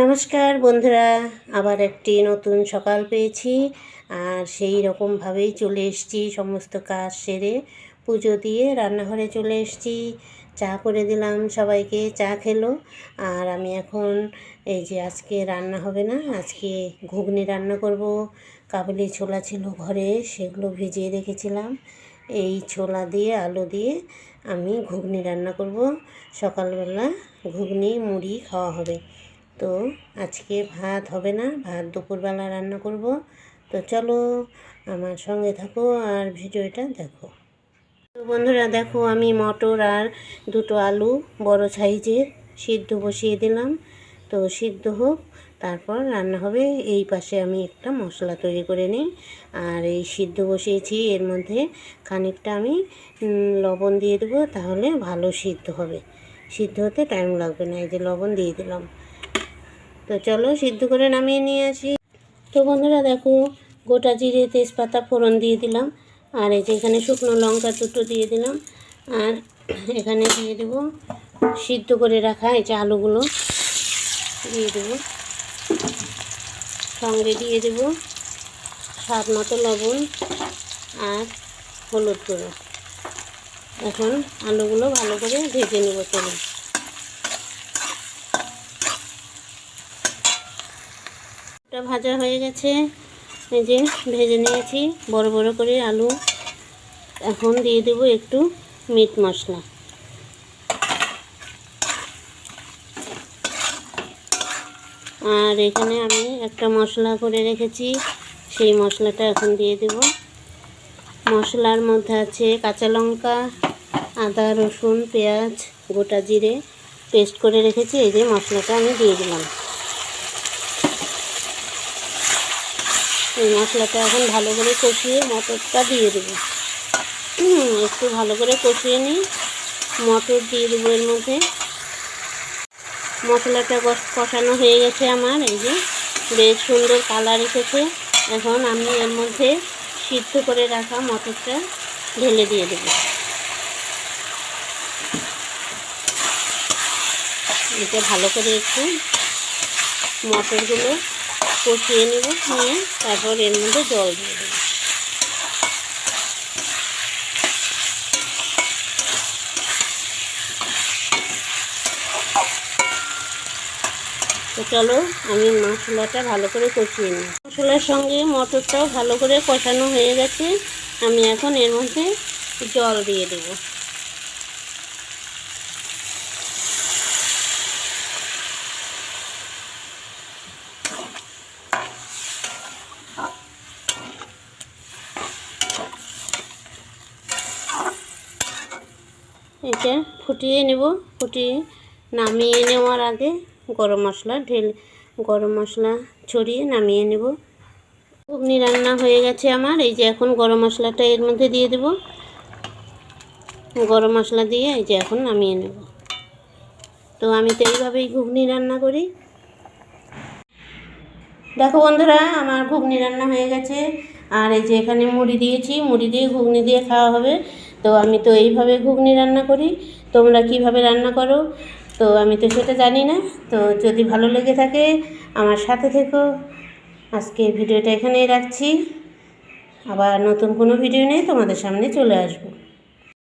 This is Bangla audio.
নমস্কার বন্ধুরা, আবার একটি নতুন সকাল পেয়েছি, আর সেই রকমভাবেই চলে এসেছি, সমস্ত কাজ সেরে পুজো দিয়ে রান্নাঘরে চলে এসেছি, চা করে দিলাম সবাইকে, চা খেলো, আর আমি এখন এই যে আজকে রান্না হবে না, আজকে ঘুগনি রান্না করব, কাবুলি ছোলা ছিল ঘরে, সেগুলো ভিজিয়ে রেখেছিলাম, এই ছোলা দিয়ে, আলু দিয়ে আমি ঘুগনি রান্না করব, সকালবেলা ঘুগনি, মুড়ি খাওয়া হবে। তো আজকে ভাত হবে না, ভাত দুপুরবেলা রান্না করব। তো চলো আমার সঙ্গে থাকো আর ভিডিওটা দেখো। তো বন্ধুরা দেখো আমি মটর আর দুটো আলু বড় সাইজের সিদ্ধ বসিয়ে দিলাম। তো সিদ্ধ হোক, তারপর রান্না হবে। এই পাশে আমি একটা মশলা তৈরি করে নিই। আর এই সিদ্ধ বসিয়েছি, এর মধ্যে খানিকটা আমি লবণ দিয়ে দেবো, তাহলে ভালো সিদ্ধ হবে। সিদ্ধ হতে টাইম লাগবে না, এই যে লবণ দিয়ে দিলাম। তো চলো সিদ্ধ করে নামিয়ে নিয়ে আসি। তো বন্ধুরা দেখো, গোটা জিরে তেজপাতা ফোড়ন দিয়ে দিলাম। আর এই যে এখানে শুকনো লঙ্কা দুটো দিয়ে দিলাম। আর এখানে দিয়ে দেব সিদ্ধ করে রাখা এই যে আলুগুলো। দিয়ে দেবো। সঙ্গে দিয়ে দেব স্বাদ মতো লবণ আর হলুদ গুঁড়ো। এখন আলুগুলো ভালো করে ভেজে নেব চলুন এটা ভাজা হয়ে গেছে। এই যে ভেজে নিয়েছি, বড় বড় করে আলু। এখন দিয়ে দেবো একটু মিট মশলা। আর এখানে আমি একটা মশলা করে রেখেছি, সেই মশলাটা এখন দিয়ে দেব। মশলার মধ্যে আছে কাঁচা লঙ্কা, আদা, রসুন, পেঁয়াজ, গোটা জিরে, পেস্ট করে রেখেছি। এই যে মশলাটা আমি দিয়ে দিলাম। এই মশলাটা এখন ভালো করে কষিয়ে মটরটা দিয়ে দেবো। একটু ভালো করে কষিয়ে নিই। মটর দিয়ে দেবো এর মধ্যে। মশলাটা কষ- কষানো হয়ে গেছে আমার, এই যে বেশ সুন্দর কালার এসেছে। এখন আমি এর মধ্যে সিদ্ধ করে রাখা মটরটা ঢেলে দিয়ে দেবো। এটা ভালো করে একটু মটরগুলো কষিয়ে নেব, নিয়ে তারপর এর মধ্যে জল দিয়ে দেবো। তো চলো আমি মশলাটা ভালো করে কষিয়ে নিই। মশলার সঙ্গে মটরটাও ভালো করে কষানো হয়ে গেছে। আমি এখন এর মধ্যে জল দিয়ে দেবো। এটা ফুটিয়ে নেব, ফুটিয়ে নামিয়ে নেওয়ার আগে গরম মশলা ঢেলে, গরম মশলা ছড়িয়ে নামিয়ে নেব। ঘুগনি রান্না হয়ে গেছে আমার, এই যে এখন গরম মশলাটা এর মধ্যে দিয়ে দেব। গরম মশলা দিয়ে এই যে এখন নামিয়ে নেব। তো আমি তো এইভাবেই ঘুগনি রান্না করি। দেখো বন্ধুরা, আমার ঘুগনি রান্না হয়ে গেছে। আর এই যে এখানে মুড়ি দিয়েছি, মুড়ি দিয়ে ঘুগনি দিয়ে খাওয়া হবে। তো আমি তো এইভাবে ঘুগনি রান্না করি। তোমরা কীভাবে রান্না করো? তো আমি তো সেটা জানি না। তো যদি ভালো লেগে থাকে, আমার সাথে থেকো। আজকে ভিডিওটা এখানেই রাখছি। আবার নতুন কোনো ভিডিও নিয়ে তোমাদের সামনে চলে আসব।